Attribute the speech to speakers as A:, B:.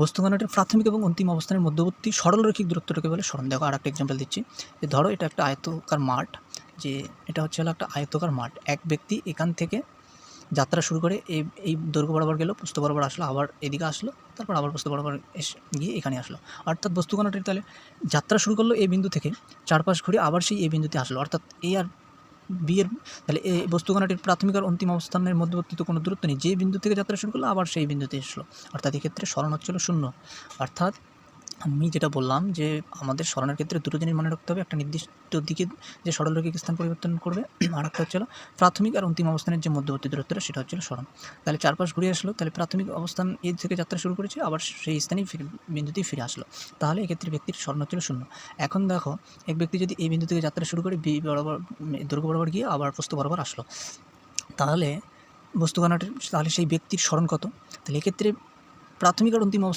A: বস্তুকণাটির প্রাথমিক এবং অন্তিম অবস্থানের মধ্যবর্তী সরলরৈখিক দূরত্বটাকে বলে স্মরণ দেখো আর একটা এক্সাম্পল দিচ্ছি। যে ধরো এটা একটা আয়তকার মাঠ, যে এটা হচ্ছে হলো একটা আয়তকার মাঠ। এক ব্যক্তি এখান থেকে যাত্রা শুরু করে, এই এই দৈর্ঘ্য বরাবর গেলো পুস্ত বরাবর আসলো, আবার এদিকে আসলো, তারপর আবার পুস্ত বরাবর এসে, গিয়ে এখানে আসলো। অর্থাৎ বস্তুকণাটির তাহলে যাত্রা শুরু করল এই বিন্দু থেকে, চারপাশ ঘুরে আবার সেই এই বিন্দুতে আসলো। অর্থাৎ এই আর বিয়ের, তাহলে এই বস্তুকণাটির প্রাথমিক আর অন্তিম অবস্থানের মধ্যবর্তী তো কোনো দূরত্ব নেই। যে বিন্দু থেকে যাত্রা শুরু করল, আবার সেই বিন্দুতে এসলো। অর্থাৎ এক্ষেত্রে স্মরণ হচ্ছিল শূন্য। অর্থাৎ আমি যেটা বললাম যে আমাদের স্মরণের ক্ষেত্রে দুটো জিনিস মনে রাখতে হবে। একটা নির্দিষ্ট দিকে যে সরলরৈখিক স্থান পরিবর্তন করবে, আর একটা হচ্ছিল প্রাথমিক আর অন্তিম অবস্থানের যে মধ্যবর্তী দূরত্বটা, সেটা হচ্ছিল স্মরণ। তাহলে চারপাশ ঘুরে আসলো, তাহলে প্রাথমিক অবস্থান এ থেকে যাত্রা শুরু করেছে, আবার সেই স্থানেই বিন্দুতেই ফিরে আসলো। তাহলে এক্ষেত্রে ব্যক্তির স্মরণ হচ্ছিল শূন্য। এখন দেখো, এক ব্যক্তি যদি এই বিন্দু থেকে যাত্রা শুরু করে, বি বরাবর, দুর্গ বরাবর গিয়ে আবার প্রস্থ বরাবর আসলো। তাহলে বস্তুকণাটির তাহলে সেই ব্যক্তির স্মরণ কত? তাহলে এক্ষেত্রে প্রাথমিক আর অন্তিম অবস্থা